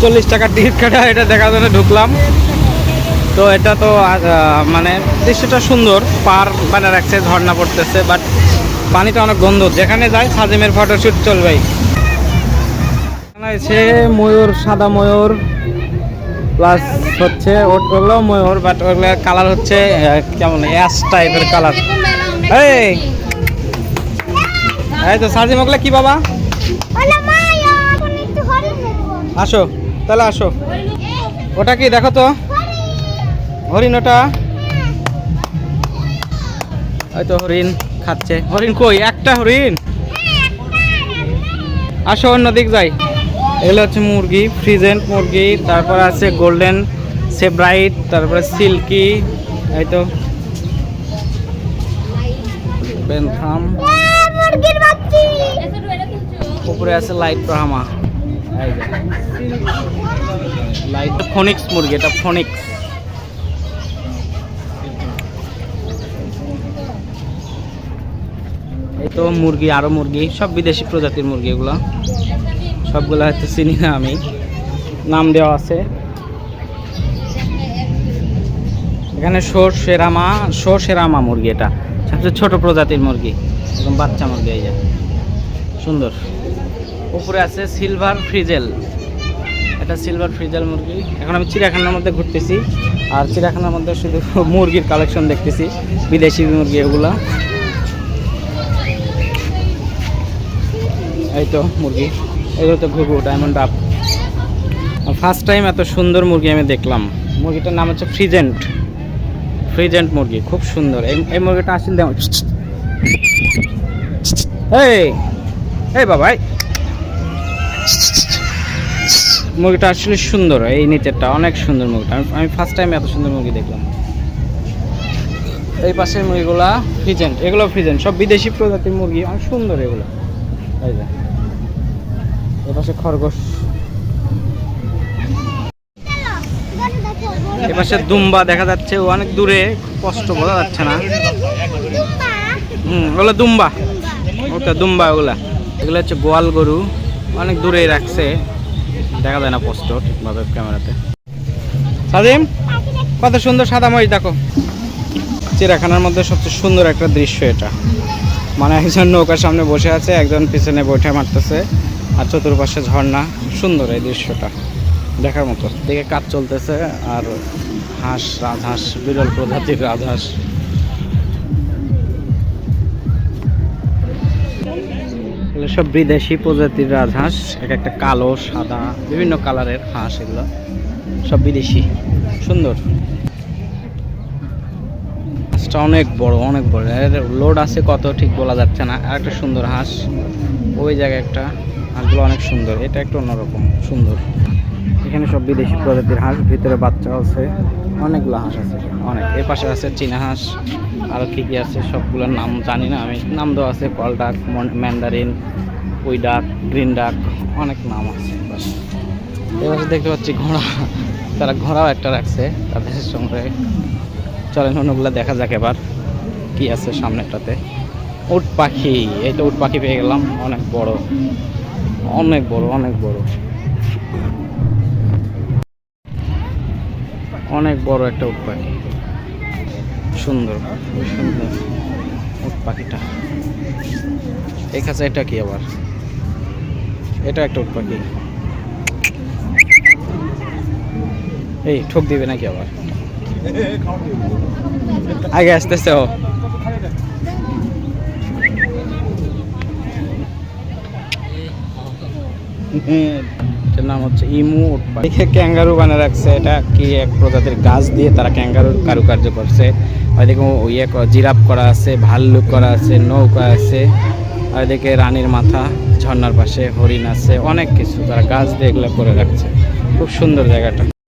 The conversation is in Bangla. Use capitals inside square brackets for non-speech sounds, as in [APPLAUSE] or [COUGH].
চল্লিশ টাকার টিকিট কাটা এটা দেখার জন্য ঢুকলাম। তো এটা তো মানে দৃশ্যটা সুন্দর পার বানা রাখছে ঝর্ণা পড়তেছে বাট পানিটা অনেক গন্ধ। যেখানে যায় সাজিমের ফটোশ্যুট চলবেই। আছে ময়ূর সাদা ময়ূর প্লাস হচ্ছে ওট- ওগুলো ময়ূর বাট ওগুলো কালার হচ্ছে কেমন অ্যাশ টাইপের কালার এই! এই তো সাজিম ওগুলো কি বাবা? আসো। তাহলে আসো। ওটা কি দেখো তো। হরিণ ওটা। ওই তো হরিণ খাচ্ছে। হরিণ কই? একটা হরিণ? আসো অন্য দিক যাই। এগুলো হচ্ছে মুরগি ফ্রিজেন্ট মুরগি তারপর আছে গোল্ডেন সেব্রাইট তারপরে সিল্কি এই তো। বেনথাম। উপরে আছে লাইট যে লাইট ফোনিক্স মুরগি, এটা ফোনিক্স এই তো মুরগি, আরও মুরগি, সব বিদেশি প্রজাতির মুরগি এগুলো। সবগুলো হয়তো চিনি না আমি। নাম দেওয়া আছে। এখানে সোর সেরামা সো সেরামা মুরগি এটা। সবচেয়ে ছোট প্রজাতির মুরগি। একদম বাচ্চা মুরগি এই যে। সুন্দর। উপরে আছে সিলভার ফ্রিজেল এটা সিলভার ফ্রিজেল মুরগি। এখন আমি চিড়িয়াখানার মধ্যে ঘুরতেছি। আর চিড়িয়াখানার মধ্যে শুধু [LAUGHS] মুরগির কালেকশন দেখতেছি, বিদেশি মুরগি এগুলা। এই তো মুরগি। এগুলো তো ঘুঘু ডায়মন্ড আপ ফার্স্ট টাইম এত সুন্দর মুরগি আমি দেখলাম। মুরগিটার নাম হচ্ছে ফ্রিজেন্ট ফ্রিজেন্ট মুরগি, খুব সুন্দর। এই মুরগিটা আসলে দেখ এই বাবাই মুরগিটা আসলে সুন্দর, এই নিচেরটা অনেক সুন্দর মুরগিটা আমি- ফার্স্ট টাইম এত সুন্দর মুরগি দেখলাম। এই পাশের মুরগিগুলা ফ্রিজেন্ট এগুলো ফ্রিজেন্ট সব বিদেশি প্রজাতির মুরগি অনেক সুন্দর এগুলো। এই পাশে খরগোশ। এ পাশে দুম্বা দেখা যাচ্ছে অনেক দূরে স্পষ্ট বোঝা যাচ্ছে না। হুম, ওগুলো দুম্বা। ওটা দুম্বা, ওগুলা। এগুলো হচ্ছে গোয়াল গরু। অনেক দূরে রাখছে। দেখা যায় না স্পষ্ট ঠিকভাবে ক্যামেরাতে সাজিম কত সুন্দর সাদা মরিচ দেখো। চিড়িয়াখানার মধ্যে সবচেয়ে সুন্দর একটা দৃশ্য এটা। মানে একজন নৌকার সামনে বসে আছে একজন পিছনে বৈঠা মারতেছে আর চতুর্পাশে ঝর্ণা। সুন্দর এই দৃশ্যটা। দেখার মতো। দিকে কাজ চলতেছে আর হাঁস রাজহাঁস বিরল প্রজাতির রাজহাঁস। সব বিদেশি প্রজাতির রাজহাঁস, এক একটা কালো, সাদা, বিভিন্ন কালারের হাঁস এগুলো। সব বিদেশি, সুন্দর। হাঁসটা অনেক বড় অনেক বড়। এর লোড আছে কত ঠিক বলা যাচ্ছে না। আর একটা সুন্দর হাঁস, ওই জায়গায় একটা। হাঁসগুলো অনেক সুন্দর। এটা একটু অন্যরকম, সুন্দর। এখানে সব বিদেশি প্রজাতির হাঁস, ভিতরে বাচ্চা আছে। অনেকগুলো হাঁস আছে। অনেক। এর পাশে আছে চীনা হাঁস। আরও কী কী আছে, সবগুলোর নাম জানি না, আমি নাম দেওয়া আছে, কল ডাক ম্যান্ডারিন উই ডাক, গ্রিন ডাক, অনেক নাম আছে। এবার দেখতে পাচ্ছি ঘোড়া, তারা ঘোড়াও একটা রাখছে, তাদের সঙ্গে। চলেন, অন্যগুলো দেখা যাক এবার, কি আছে সামনেটাতে উট পাখি, এই তো উট পাখি পেয়ে গেলাম, অনেক বড় অনেক বড় অনেক বড়। অনেক বড় একটা উট পাখি। সুন্দর পাখিটা। এই কাছে এটা কি আবার? এটা একটা উট পাখি। এই, ঠোক দিবে নাকি আবার? আগে আসতেছে ও এটার নাম হচ্ছে ইমু দেখে ক্যাঙ্গারু বানিয়ে রাখছে। এটা কি এক প্রজাতির গাছ দিয়ে তারা ক্যাঙ্গারুর কারুকার্য করছে। ওইদিকে ইয়ে জিরাপ করা আছে, ভাল্লুক করা আছে, নৌকা আছে। এদিকে রানীর মাথা, ঝর্নার পাশে হরিণ আছে, অনেক কিছু তারা গাছ দিয়ে এগুলো করে রাখছে। খুব সুন্দর জায়গাটা।